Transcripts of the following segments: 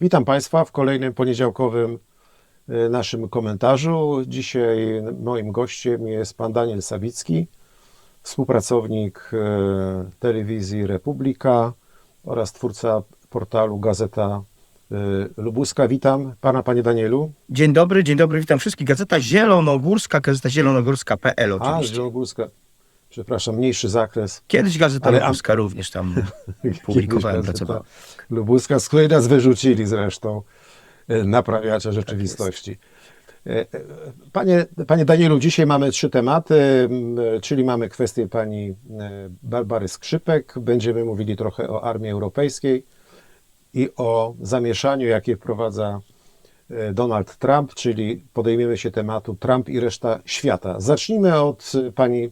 Witam Państwa w kolejnym poniedziałkowym e, naszym komentarzu. Dzisiaj moim gościem jest pan Daniel Sawicki, współpracownik e, telewizji Republika oraz twórca portalu Gazeta e, Lubuska. Witam pana, panie Danielu. Dzień dobry, dzień dobry, witam wszystkich. Gazeta Zielonogórska, gazeta zielonogórska.pl A, oczywiście. Zielonogórska. Przepraszam, mniejszy zakres. Kiedyś Gazeta Ale- Lubuska również tam publikowałem, pracowałem. Lubuska, z której nas wyrzucili zresztą e, naprawiacze rzeczywistości. E, e, Panie, panie Danielu, dzisiaj mamy trzy tematy, czyli mamy kwestię pani Barbary Skrzypek, będziemy mówili trochę o armii europejskiej i o zamieszaniu, jakie wprowadza Donald Trump, czyli podejmiemy się tematu Trump i reszta świata. Zacznijmy od pani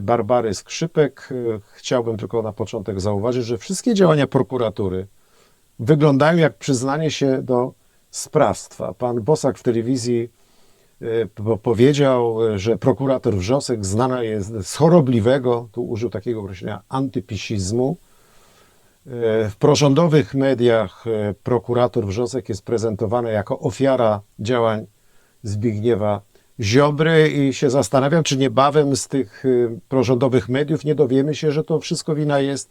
Barbary Skrzypek. E, Chciałbym tylko na początek zauważyć, że wszystkie działania prokuratury wyglądają jak przyznanie się do sprawstwa. Pan Bosak w telewizji e, po- powiedział, e, że prokurator Wrzosek znana jest z chorobliwego, tu użył takiego określenia, antypisizmu. E, W prorządowych mediach e, prokurator Wrzosek jest prezentowany jako ofiara działań Zbigniewa Ziobry i się zastanawiam, czy niebawem z tych y, prorządowych mediów nie dowiemy się, że to wszystko wina jest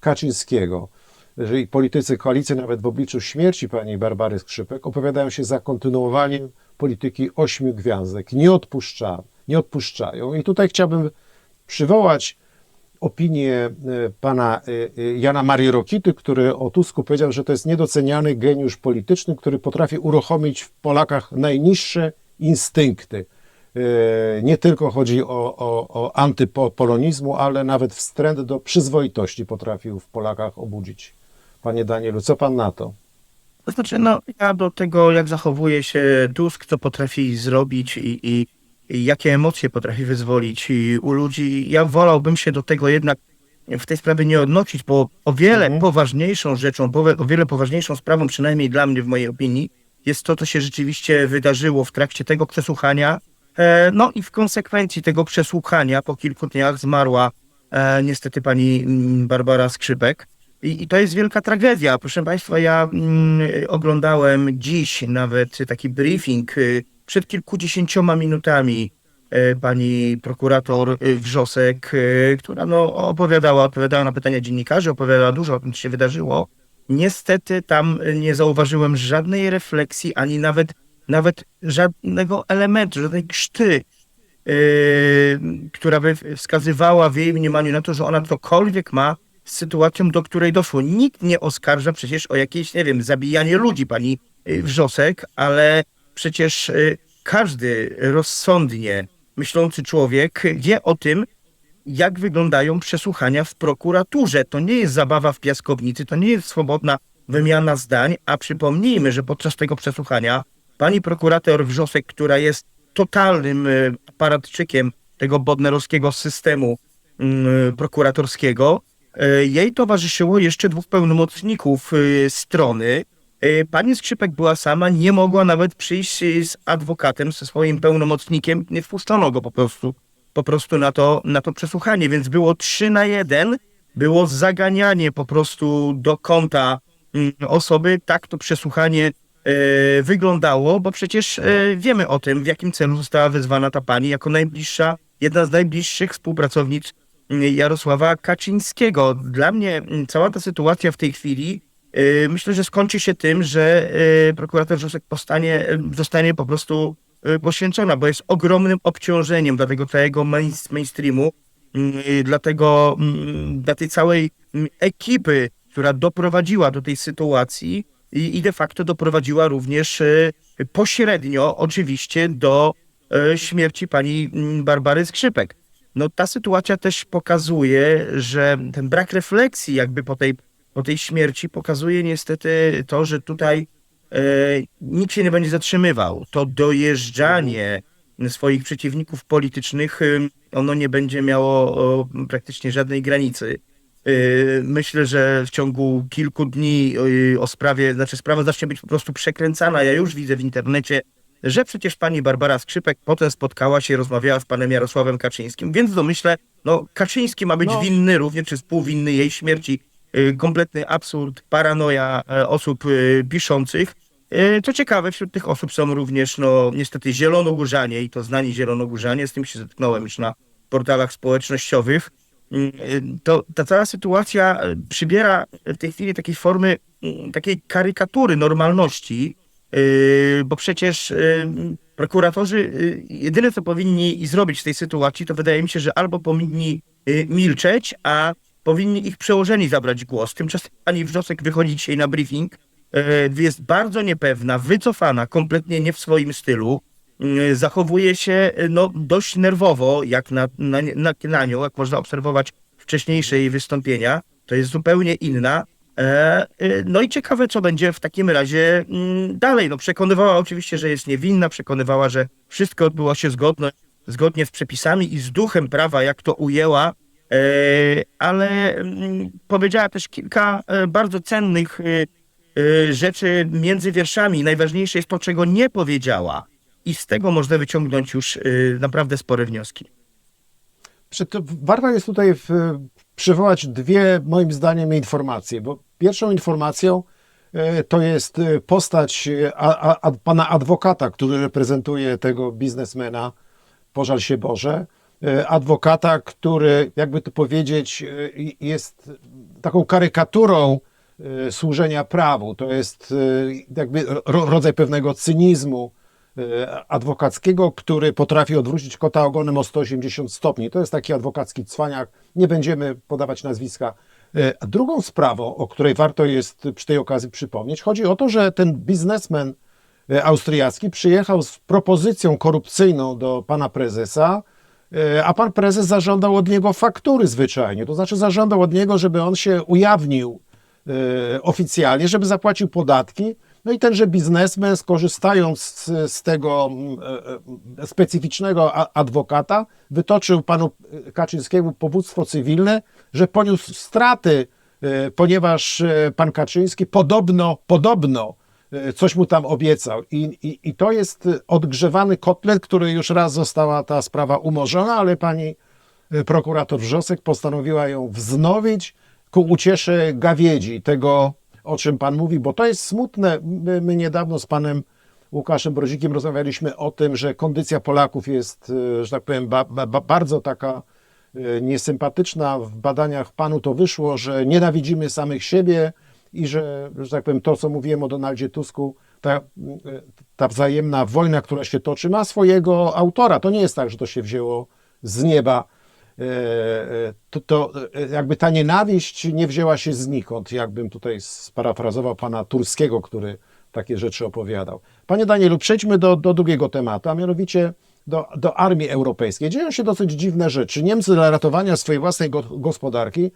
Kaczyńskiego. Jeżeli politycy koalicji, nawet w obliczu śmierci pani Barbary Skrzypek, opowiadają się za kontynuowaniem polityki ośmiu gwiazdek, nie, odpuszcza, nie odpuszczają. I tutaj chciałbym przywołać opinię e, pana e, Jana Marii Rokity, który o Tusku powiedział, że to jest niedoceniany geniusz polityczny, który potrafi uruchomić w Polakach najniższe instynkty. E, Nie tylko chodzi o, o, o antypolonizmu, ale nawet wstręt do przyzwoitości potrafił w Polakach obudzić. Panie Danielu, co pan na to? To znaczy, no, ja do tego, jak zachowuje się Tusk, co potrafi zrobić i, i, i jakie emocje potrafi wyzwolić u ludzi, ja wolałbym się do tego jednak w tej sprawie nie odnosić, bo o wiele Mhm. poważniejszą rzeczą, o wiele poważniejszą sprawą, przynajmniej dla mnie, w mojej opinii, jest to, co się rzeczywiście wydarzyło w trakcie tego przesłuchania. E, no i w konsekwencji tego przesłuchania po kilku dniach zmarła e, niestety pani mm, Barbara Skrzypek. I, to jest wielka tragedia. Proszę Państwa, ja mm, oglądałem dziś nawet taki briefing y, przed kilkudziesięcioma minutami y, pani prokurator y, Wrzosek, y, która no, opowiadała, odpowiadała na pytania dziennikarzy, opowiadała dużo o tym, co się wydarzyło. Niestety tam nie zauważyłem żadnej refleksji, ani nawet, nawet żadnego elementu, żadnej krzty, yy, która by wskazywała w jej mniemaniu na to, że ona cokolwiek ma z sytuacją, do której doszło. Nikt nie oskarża przecież o jakieś, nie wiem, zabijanie ludzi, pani yy, Wrzosek, ale przecież yy, każdy rozsądnie myślący człowiek wie o tym, jak wyglądają przesłuchania w prokuraturze. To nie jest zabawa w piaskownicy, to nie jest swobodna wymiana zdań, a przypomnijmy, że podczas tego przesłuchania pani prokurator Wrzosek, która jest totalnym y, aparatczykiem tego bodnerowskiego systemu y, prokuratorskiego, y, jej towarzyszyło jeszcze dwóch pełnomocników y, strony. Pani Skrzypek była sama, nie mogła nawet przyjść z adwokatem, ze swoim pełnomocnikiem, nie wpuszczono go po prostu po prostu na to, na to przesłuchanie, więc było 3 na 1, było zaganianie po prostu do kąta mm, osoby, tak to przesłuchanie e, wyglądało, bo przecież e, wiemy o tym, w jakim celu została wezwana ta pani jako najbliższa, jedna z najbliższych współpracownic mm, Jarosława Kaczyńskiego. Dla mnie mm, cała ta sytuacja w tej chwili e, myślę, że skończy się tym, że prokurator Wrzosek postanie, zostanie po prostu poświęcona, bo jest ogromnym obciążeniem dla tego całego main, mainstreamu, mm, dla, tego, mm, dla tej całej mm, ekipy, która doprowadziła do tej sytuacji i, i de facto doprowadziła również e, pośrednio oczywiście do e, śmierci pani Barbary Skrzypek. No ta sytuacja też pokazuje, że ten brak refleksji jakby po tej, po tej śmierci pokazuje niestety to, że tutaj nikt się nie będzie zatrzymywał. To dojeżdżanie swoich przeciwników politycznych, ym, ono nie będzie miało praktycznie żadnej granicy. Yy, Myślę, że w ciągu kilku dni yy, o sprawie, znaczy sprawa zacznie być po prostu przekręcana. Ja już widzę w internecie, że przecież pani Barbara Skrzypek potem spotkała się, rozmawiała z panem Jarosławem Kaczyńskim, więc domyślę, no Kaczyński ma być No. winny również, czy współwinny jej śmierci y, kompletny absurd, paranoja e, osób y, piszących. Y, Co ciekawe, wśród tych osób są również, no niestety, zielonogórzanie i to znani zielonogórzanie, z tym się zetknąłem już na portalach społecznościowych. Mm, y, To ta cała sytuacja y, przybiera w tej chwili takiej formy mm, takiej karykatury normalności, bo przecież prokuratorzy jedyne co powinni zrobić w tej sytuacji, to wydaje mi się, że albo powinni milczeć, a powinni ich przełożeni zabrać głos. Tymczasem pani Wrzosek wychodzi dzisiaj na briefing, jest bardzo niepewna, wycofana, kompletnie nie w swoim stylu. y, Zachowuje się y, no, dość nerwowo, jak na, na, na, na nią, jak można obserwować wcześniejsze jej wystąpienia. To jest zupełnie inna. E, No i ciekawe, co będzie w takim razie mm, dalej. No, przekonywała oczywiście, że jest niewinna, przekonywała, że wszystko odbyło się zgodno, zgodnie z przepisami i z duchem prawa, jak to ujęła, e, ale mm, powiedziała też kilka e, bardzo cennych rzeczy między wierszami. Najważniejsze jest to, czego nie powiedziała. I z tego można wyciągnąć już y, naprawdę spore wnioski. Warto jest tutaj przywołać dwie, moim zdaniem, informacje, bo pierwszą informacją e, to jest postać pana adwokata, który reprezentuje tego biznesmena, pożal się Boże, adwokata, który, jakby to powiedzieć, jest taką karykaturą służenia prawu. To jest e, jakby ro, rodzaj pewnego cynizmu, e, adwokackiego, który potrafi odwrócić kota ogonem o 180 stopni. To jest taki adwokacki cwaniak. Nie będziemy podawać nazwiska. A Drugą sprawą, o której warto jest przy tej okazji przypomnieć, chodzi o to, że ten biznesmen austriacki przyjechał z propozycją korupcyjną do pana prezesa, a pan prezes zażądał od niego faktury zwyczajnie. To znaczy zażądał od niego, żeby on się ujawnił oficjalnie, żeby zapłacił podatki. No i tenże biznesmen, skorzystając z, tego mm, e, e, specyficznego adwokata, wytoczył panu Kaczyńskiemu powództwo cywilne, że poniósł straty, e, ponieważ e, pan Kaczyński podobno, podobno e, coś mu tam obiecał. I, i, I to jest odgrzewany kotlet, który już raz została ta sprawa umorzona, ale pani e, prokurator Wrzosek postanowiła ją wznowić ku uciesze gawiedzi, tego o czym pan mówi, bo to jest smutne. My, my niedawno z panem Łukaszem Brozikiem rozmawialiśmy o tym, że kondycja Polaków jest, e, że tak powiem, ba, ba, bardzo taka e, niesympatyczna. W badaniach panu to wyszło, że nienawidzimy samych siebie i że, że tak powiem, to, co mówiłem o Donaldzie Tusku, ta, e, ta wzajemna wojna, która się toczy, ma swojego autora. To nie jest tak, że to się wzięło z nieba. E, e, To, to e, jakby ta nienawiść nie wzięła się znikąd, jakbym tutaj sparafrazował pana Turskiego, który takie rzeczy opowiadał. Panie Danielu, przejdźmy do, do drugiego tematu, a mianowicie do, do armii europejskiej. Dzieją się dosyć dziwne rzeczy. Niemcy dla ratowania swojej własnej go, gospodarki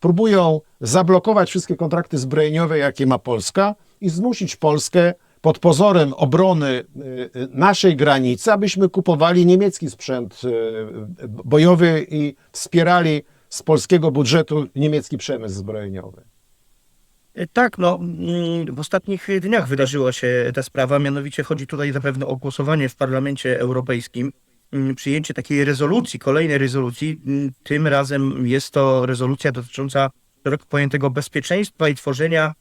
próbują zablokować wszystkie kontrakty zbrojeniowe, jakie ma Polska i zmusić Polskę pod pozorem obrony y, naszej granicy, abyśmy kupowali niemiecki sprzęt y, bojowy i wspierali z polskiego budżetu niemiecki przemysł zbrojeniowy. E, Tak, no mm, w ostatnich dniach wydarzyła się ta sprawa, mianowicie chodzi tutaj zapewne o głosowanie w Parlamencie Europejskim, mm, przyjęcie takiej rezolucji, kolejnej rezolucji, mm, tym razem jest to rezolucja dotycząca szeroko pojętego bezpieczeństwa i tworzenia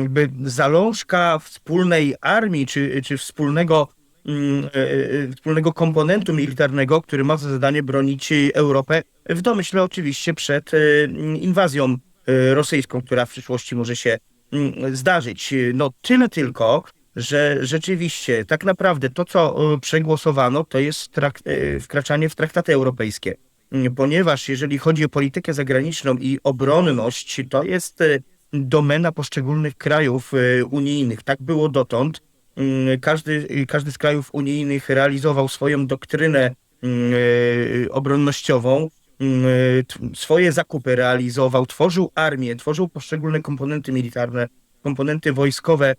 jakby zalążka wspólnej armii, czy, czy wspólnego, mm, e, e, wspólnego komponentu militarnego, który ma za zadanie bronić Europę, w domyśle oczywiście przed e, inwazją rosyjską, która w przyszłości może się mm, zdarzyć. No tyle tylko, że rzeczywiście tak naprawdę to, co przegłosowano, to jest trak- e, wkraczanie w traktaty europejskie. Ponieważ jeżeli chodzi o politykę zagraniczną i obronność, to jest domena poszczególnych krajów e, unijnych. Tak było dotąd. Mm, Każdy, każdy z krajów unijnych realizował swoją doktrynę mm, e, obronnościową, mm, t- swoje zakupy realizował, tworzył armię, tworzył poszczególne komponenty militarne, komponenty wojskowe,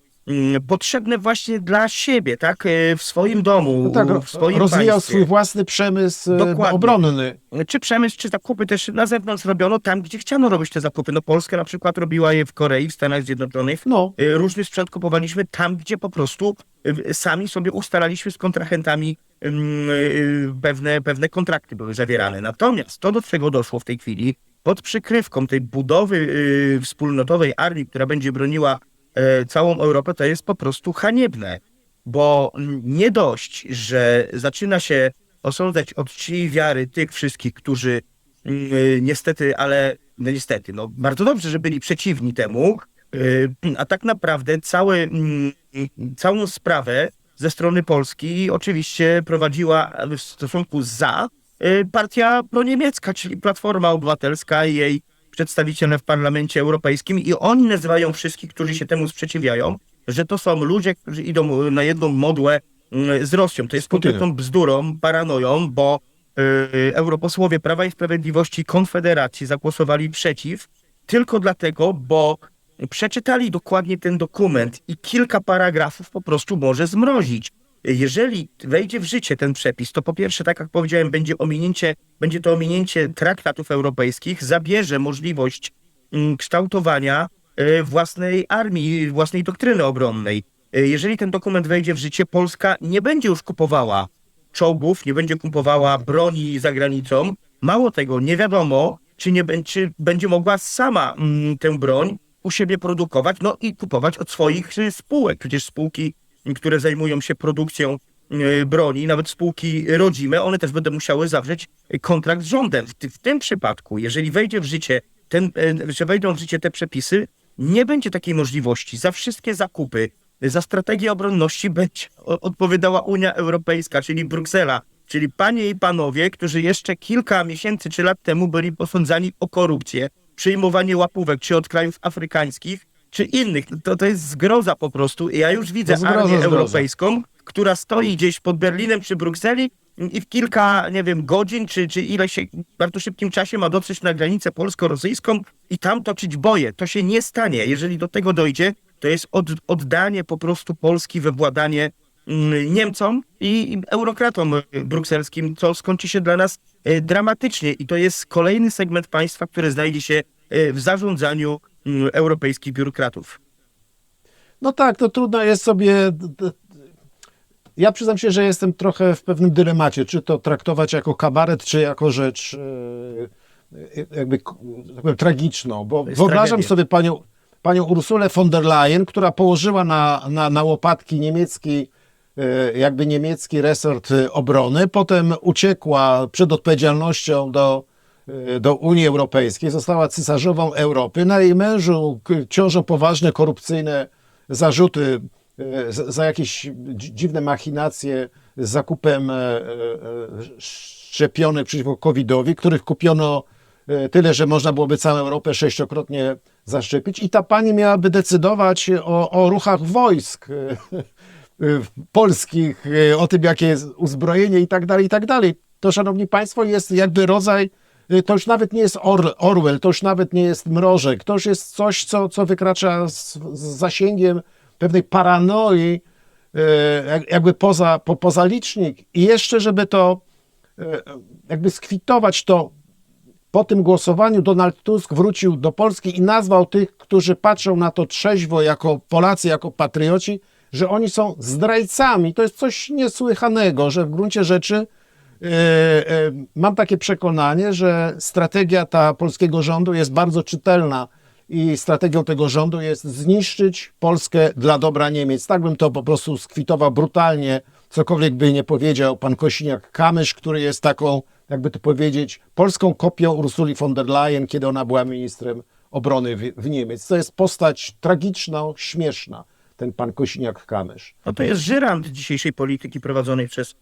potrzebne właśnie dla siebie, tak, e, w swoim domu, No tak, w swoim rozwijał państwie. swój własny przemysł e, Dokładnie. obronny. Czy przemysł, czy zakupy też na zewnątrz robiono tam, gdzie chciano robić te zakupy. No Polska na przykład robiła je w Korei, w Stanach Zjednoczonych. No, Y, Różny sprzęt kupowaliśmy tam, gdzie po prostu sami sobie ustalaliśmy z kontrahentami y, pewne, pewne kontrakty były zawierane. Natomiast to, do czego doszło w tej chwili, pod przykrywką tej budowy wspólnotowej armii, która będzie broniła e, całą Europę, to jest po prostu haniebne. Bo nie dość, że zaczyna się osądzać od czci wiary tych wszystkich, którzy mm, y, niestety, ale no niestety, no bardzo dobrze, że byli przeciwni temu, y, a tak naprawdę cały, mm, całą sprawę ze strony Polski oczywiście prowadziła w stosunku za partia proniemiecka, czyli Platforma Obywatelska i jej przedstawiciele w Parlamencie Europejskim i oni nazywają wszystkich, którzy się temu sprzeciwiają, że to są ludzie, którzy idą na jedną modłę y, z Rosją. To jest kompletną bzdurą, paranoją, bo y, europosłowie Prawa i Sprawiedliwości Konfederacji zagłosowali przeciw tylko dlatego, bo przeczytali dokładnie ten dokument i kilka paragrafów po prostu może zmrozić. Jeżeli wejdzie w życie ten przepis, to po pierwsze, tak jak powiedziałem, będzie, ominięcie, będzie to ominięcie traktatów europejskich, zabierze możliwość mm, kształtowania e, własnej armii, własnej doktryny obronnej. E, Jeżeli ten dokument wejdzie w życie, Polska nie będzie już kupowała czołgów, nie będzie kupowała broni za granicą. Mało tego, nie wiadomo, czy, nie, czy będzie mogła sama mm, tę broń u siebie produkować, no i kupować od swoich y, spółek. Przecież spółki, które zajmują się produkcją y, broni, nawet spółki rodzime, one też będą musiały zawrzeć kontrakt z rządem. W, w tym przypadku, jeżeli wejdzie w życie ten, y, że wejdą w życie te przepisy, nie będzie takiej możliwości. Za wszystkie zakupy, za strategię obronności będzie odpowiadała Unia Europejska, czyli Bruksela. Czyli panie i panowie, którzy jeszcze kilka miesięcy czy lat temu byli posądzani o korupcję, przyjmowanie łapówek, czy od krajów afrykańskich, czy innych. To, to jest zgroza po prostu. Ja już widzę zgroza, armię zgroza. europejską, która stoi gdzieś pod Berlinem czy Brukseli i w kilka, nie wiem, godzin, czy, czy ileś się, w bardzo szybkim czasie ma dotrzeć na granicę polsko-rosyjską i tam toczyć boje. To się nie stanie. Jeżeli do tego dojdzie, to jest od, oddanie po prostu Polski we władanie mm, Niemcom i eurokratom brukselskim, co skończy się dla nas y, dramatycznie. I to jest kolejny segment państwa, który znajdzie się y, w zarządzaniu europejskich biurokratów. No tak, to trudno jest sobie. Ja przyznam się, że jestem trochę w pewnym dylemacie, czy to traktować jako kabaret, czy jako rzecz e, jakby k- tak powiem, tragiczną, bo wyobrażam tragedia. sobie panią, panią Ursulę von der Leyen, która położyła na, na, na łopatki niemiecki, e, jakby niemiecki resort e, obrony, potem uciekła przed odpowiedzialnością do, e, do Unii Europejskiej, została cesarzową Europy. Na jej mężu ciążą poważne korupcyjne zarzuty e, za jakieś dzi- dziwne machinacje z zakupem e, e, e, szczepionek przeciwko COVID-owi, których kupiono e, tyle, że można byłoby całą Europę sześciokrotnie zaszczepić. I ta pani miałaby decydować o, o ruchach wojsk e, e, polskich, e, o tym, jakie jest uzbrojenie i tak dalej, i tak dalej. To, szanowni państwo, jest jakby rodzaj to już nawet nie jest Or, Orwell, to już nawet nie jest mrożek, to już jest coś, co, co wykracza z, z zasięgiem pewnej paranoi, y, jak- jakby poza, po, poza licznik. I jeszcze, żeby to y, jakby skwitować to, po tym głosowaniu Donald Tusk wrócił do Polski i nazwał tych, którzy patrzą na to trzeźwo jako Polacy, jako patrioci, że oni są zdrajcami. To jest coś niesłychanego, że w gruncie rzeczy Mam takie przekonanie, że strategia ta polskiego rządu jest bardzo czytelna i strategią tego rządu jest zniszczyć Polskę dla dobra Niemiec. Tak bym to po prostu skwitował brutalnie, cokolwiek by nie powiedział pan Kosiniak-Kamysz, który jest taką, jakby to powiedzieć, polską kopią Ursuli von der Leyen, kiedy ona była ministrem obrony w, w Niemiec. To jest postać tragiczna, śmieszna, ten pan Kosiniak-Kamysz. No to jest żyrant dzisiejszej polityki prowadzonej przez e,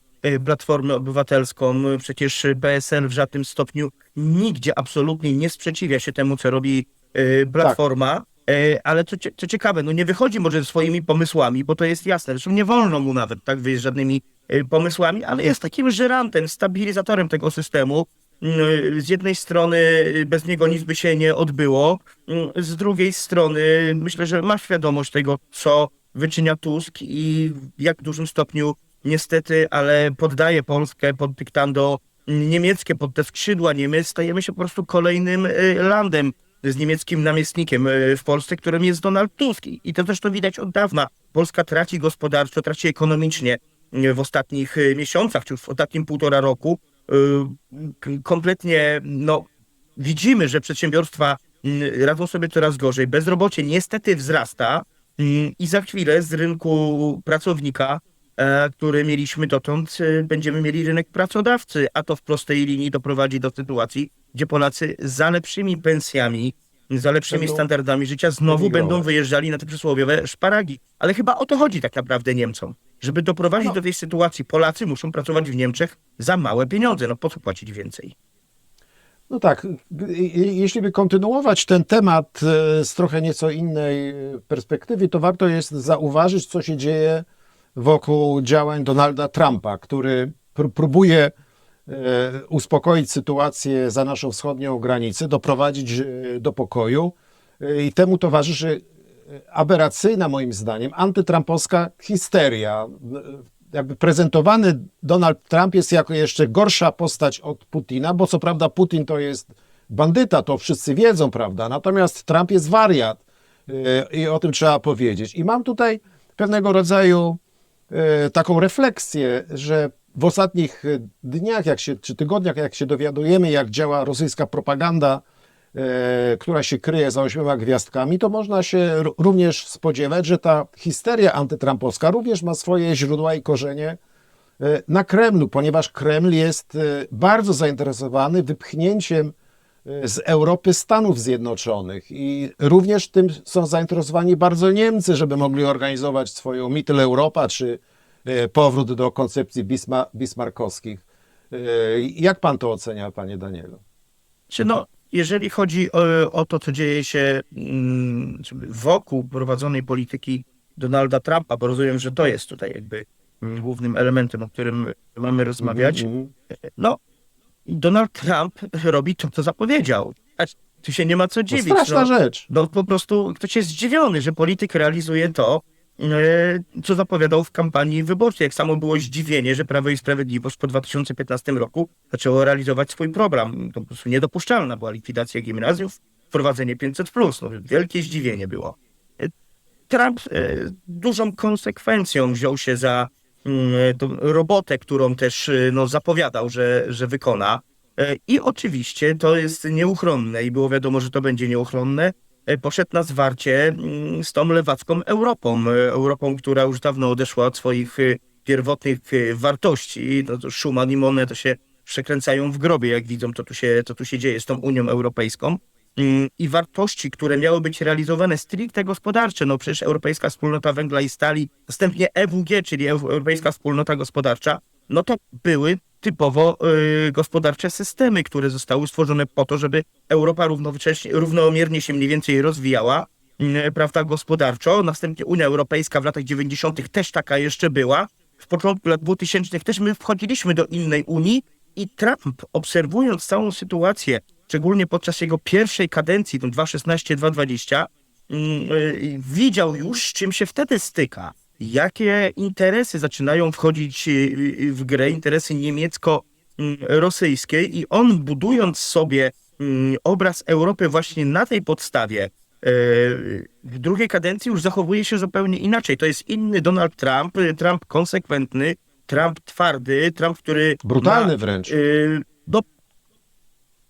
Platformę Obywatelską. Przecież PSL w żadnym stopniu nigdzie absolutnie nie sprzeciwia się temu, co robi e, Platforma. E, Ale co, co ciekawe, no nie wychodzi może swoimi pomysłami, bo to jest jasne. Zresztą nie wolno mu nawet tak wyjść z żadnymi pomysłami, ale jest takim żyrantem, stabilizatorem tego systemu. Mm, Z jednej strony y, bez niego nic by się nie odbyło, mm, z drugiej strony myślę, że ma świadomość tego, co wyczynia Tusk i w jak dużym stopniu niestety, ale poddaje Polskę pod dyktando niemieckie, pod te skrzydła Niemiec, stajemy się po prostu kolejnym y, landem z niemieckim namiestnikiem y, w Polsce, którym jest Donald Tusk. I to zresztą widać od dawna. Polska traci gospodarczo, traci ekonomicznie y, w ostatnich miesiącach, czy w ostatnim półtora roku. Kompletnie, no, widzimy, że przedsiębiorstwa radzą sobie coraz gorzej, bezrobocie niestety wzrasta i za chwilę z rynku pracownika, który mieliśmy dotąd, e, będziemy mieli rynek pracodawcy, a to w prostej linii doprowadzi do sytuacji, gdzie Polacy za lepszymi pensjami, za lepszymi Będą standardami życia znowu będą wyjeżdżali na te przysłowiowe szparagi. Ale chyba o to chodzi tak naprawdę Niemcom. Żeby doprowadzić No. do tej sytuacji, Polacy muszą pracować w Niemczech za małe pieniądze. No po co płacić więcej? No tak, jeśli by kontynuować ten temat e, z trochę nieco innej e, perspektywy, to warto jest zauważyć, co się dzieje wokół działań Donalda Trumpa, który pr- próbuje e, uspokoić sytuację za naszą wschodnią granicę, doprowadzić e, do pokoju e, i temu towarzyszy aberracyjna moim zdaniem antytrampowska histeria. Jakby prezentowany Donald Trump jest jako jeszcze gorsza postać od Putina, bo co prawda Putin to jest bandyta, to wszyscy wiedzą, prawda? Natomiast Trump jest wariat i o tym trzeba powiedzieć. I mam tutaj pewnego rodzaju taką refleksję, że w ostatnich e, dniach, jak się, czy tygodniach, jak się dowiadujemy, jak działa rosyjska propaganda, e, która się kryje za ośmioma gwiazdkami, to można się również spodziewać, że ta histeria antytrampowska również ma swoje źródła i korzenie e, na Kremlu, ponieważ Kreml jest e, bardzo zainteresowany wypchnięciem e, z Europy Stanów Zjednoczonych i również tym są zainteresowani bardzo Niemcy, żeby mogli organizować swoją Mittel Europa czy e, powrót do koncepcji bisma, bismarckowskich. E, Jak pan to ocenia, panie Danielu? Czy no, jeżeli chodzi o, o to, co dzieje się mm, wokół prowadzonej polityki Donalda Trumpa, bo rozumiem, że to jest tutaj jakby mm, głównym elementem, o którym mamy rozmawiać. Mhm. No, Donald Trump robi to, co zapowiedział. A tu się nie ma co dziwić. straszna no. rzecz. No po prostu ktoś jest zdziwiony, że polityk realizuje to, e, co zapowiadał w kampanii wyborczej. Jak samo było zdziwienie, że Prawo i Sprawiedliwość po 2015 roku zaczęło realizować swój program. To po prostu niedopuszczalna była likwidacja gimnazjów, wprowadzenie 500+. No, wielkie zdziwienie było. E, Trump e, dużą konsekwencją wziął się za tą robotę, którą też e, no, zapowiadał, że, że wykona. E, I oczywiście to jest nieuchronne i było wiadomo, że to będzie nieuchronne. E, Poszedł na zwarcie mm, z tą lewacką Europą. e, Europą, która już dawno odeszła od swoich e, pierwotnych e, wartości. No to Schuman i Monet to się przekręcają w grobie, jak widzą, co tu się, co tu się dzieje z tą Unią Europejską. I wartości, które miały być realizowane stricte gospodarcze, no przecież Europejska Wspólnota Węgla i Stali, następnie EWG, czyli Eu- Europejska Wspólnota Gospodarcza, no to były typowo y, gospodarcze systemy, które zostały stworzone po to, żeby Europa równomiernie się mniej więcej rozwijała, y, prawda, gospodarczo. Następnie Unia Europejska w latach 90. też taka jeszcze była. W początku lat 2000 też my wchodziliśmy do innej Unii i Trump, obserwując całą sytuację, szczególnie podczas jego pierwszej kadencji, tą 2016-2020, mm, y, widział już, z czym się wtedy styka. Jakie interesy zaczynają wchodzić y, y, w grę, interesy niemiecko-rosyjskie i on budując sobie mm, obraz Europy właśnie na tej podstawie, e, w drugiej kadencji już zachowuje się zupełnie inaczej. To jest inny Donald Trump, Trump konsekwentny, Trump twardy, Trump, który Brutalny ma, wręcz. y,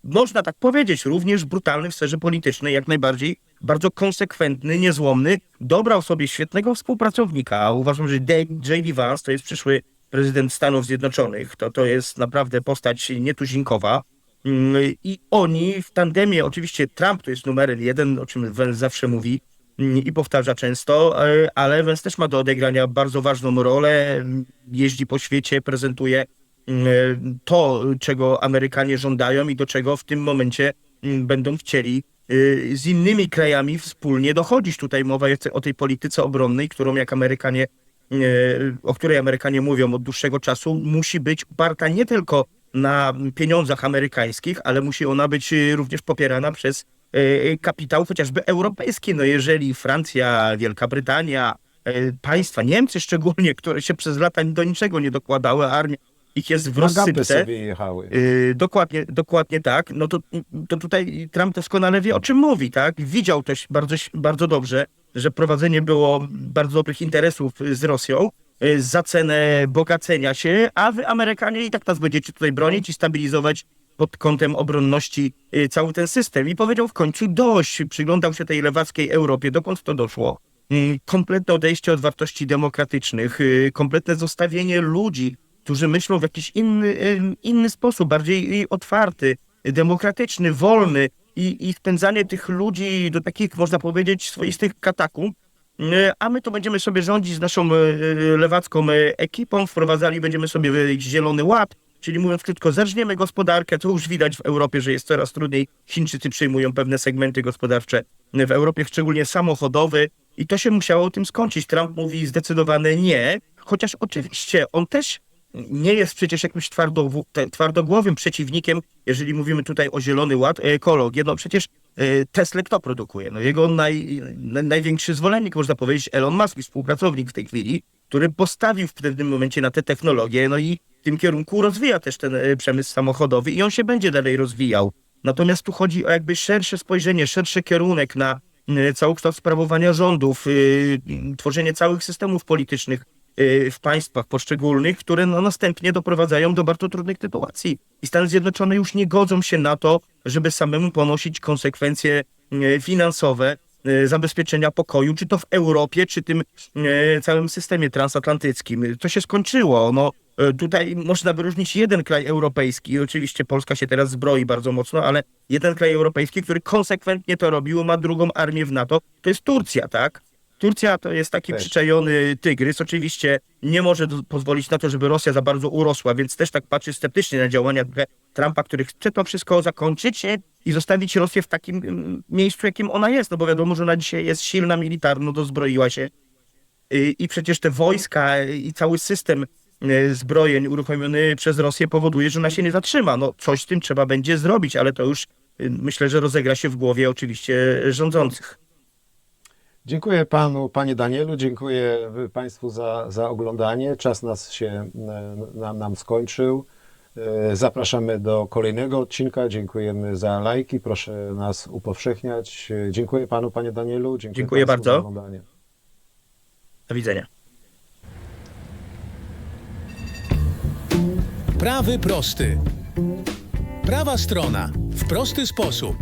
można tak powiedzieć, również brutalny w sferze politycznej, jak najbardziej, bardzo konsekwentny, niezłomny, dobrał sobie świetnego współpracownika. a Uważam, że J.D. Vance to jest przyszły prezydent Stanów Zjednoczonych. To, to jest naprawdę postać nietuzinkowa. Mm, I oni w tandemie, oczywiście Trump to jest numerem jeden, o czym Vance zawsze mówi mm, i powtarza często, e, ale Vance też ma do odegrania bardzo ważną rolę. mm, Jeździ po świecie, prezentuje to, czego Amerykanie żądają i do czego w tym momencie mm, będą chcieli y, z innymi krajami wspólnie dochodzić. Tutaj mowa jest o tej polityce obronnej, którą jak Amerykanie, y, o której Amerykanie mówią od dłuższego czasu, musi być oparta nie tylko na pieniądzach amerykańskich, ale musi ona być y, również popierana przez kapitał chociażby europejski. No jeżeli Francja, Wielka Brytania, państwa, Niemcy szczególnie, które się przez lata do niczego nie dokładały, armia ich jest w rozsypce. Yy, dokładnie, dokładnie tak. No to, to tutaj Trump doskonale wie, o czym mówi, tak? Widział też bardzo, bardzo dobrze, że prowadzenie było bardzo dobrych interesów z Rosją yy, za cenę bogacenia się, a wy Amerykanie i tak nas będziecie tutaj bronić i stabilizować pod kątem obronności y, cały ten system i powiedział w końcu dość. Przyglądał się tej lewackiej Europie, dokąd to doszło. Y, Kompletne odejście od wartości demokratycznych, y, kompletne zostawienie ludzi, którzy myślą w jakiś inny, inny sposób, bardziej otwarty, demokratyczny, wolny i, i wpędzanie tych ludzi do takich, można powiedzieć, swoistych katakumb, E, A my to będziemy sobie rządzić z naszą e, lewacką ekipą, wprowadzali będziemy sobie zielony ład, czyli mówiąc krótko, zerżniemy gospodarkę, to już widać w Europie, że jest coraz trudniej. Chińczycy przyjmują pewne segmenty gospodarcze w Europie, szczególnie samochodowy i to się musiało tym skończyć. Trump mówi zdecydowane nie, chociaż oczywiście on też nie jest przecież jakimś twardogłowym przeciwnikiem, jeżeli mówimy tutaj o Zielony Ład, ekologię, no przecież e, Tesla kto produkuje? No jego naj, na- największy zwolennik, można powiedzieć, Elon Musk, współpracownik w tej chwili, który postawił w pewnym momencie na te technologie, no i w tym kierunku rozwija też ten e, przemysł samochodowy i on się będzie dalej rozwijał. Natomiast tu chodzi o jakby szersze spojrzenie, szerszy kierunek na e, całokształt sprawowania rządów, e, tworzenie całych systemów politycznych, y, w państwach poszczególnych, które no, następnie doprowadzają do bardzo trudnych sytuacji. I Stany Zjednoczone już nie godzą się na to, żeby samemu ponosić konsekwencje y, finansowe y, zabezpieczenia pokoju, czy to w Europie, czy tym y, całym systemie transatlantyckim. To się skończyło. No, y, tutaj można wyróżnić jeden kraj europejski, oczywiście Polska się teraz zbroi bardzo mocno, ale jeden kraj europejski, który konsekwentnie to robił, ma drugą armię w NATO, to jest Turcja, tak? Turcja to jest taki Też. przyczajony tygrys. Oczywiście nie może do- pozwolić na to, żeby Rosja za bardzo urosła, więc też tak patrzy sceptycznie na działania Trumpa, który chce to wszystko zakończyć i zostawić Rosję w takim mm, miejscu, jakim ona jest. No bo wiadomo, że ona dzisiaj jest silna militarno, dozbroiła się. I, i przecież te wojska i cały system e, zbrojeń uruchomiony przez Rosję powoduje, że ona się nie zatrzyma. No coś z tym trzeba będzie zrobić, ale to już e, myślę, że rozegra się w głowie oczywiście rządzących. Dziękuję panu, panie Danielu, dziękuję państwu za, za oglądanie. Czas nas się e, nam, nam skończył. E, Zapraszamy do kolejnego odcinka. Dziękujemy za lajki. Proszę nas upowszechniać. E, Dziękuję panu, panie Danielu. Dziękuję, Dziękuję państwu za bardzo. oglądanie. Do widzenia. Prawy prosty. Prawa strona w prosty sposób.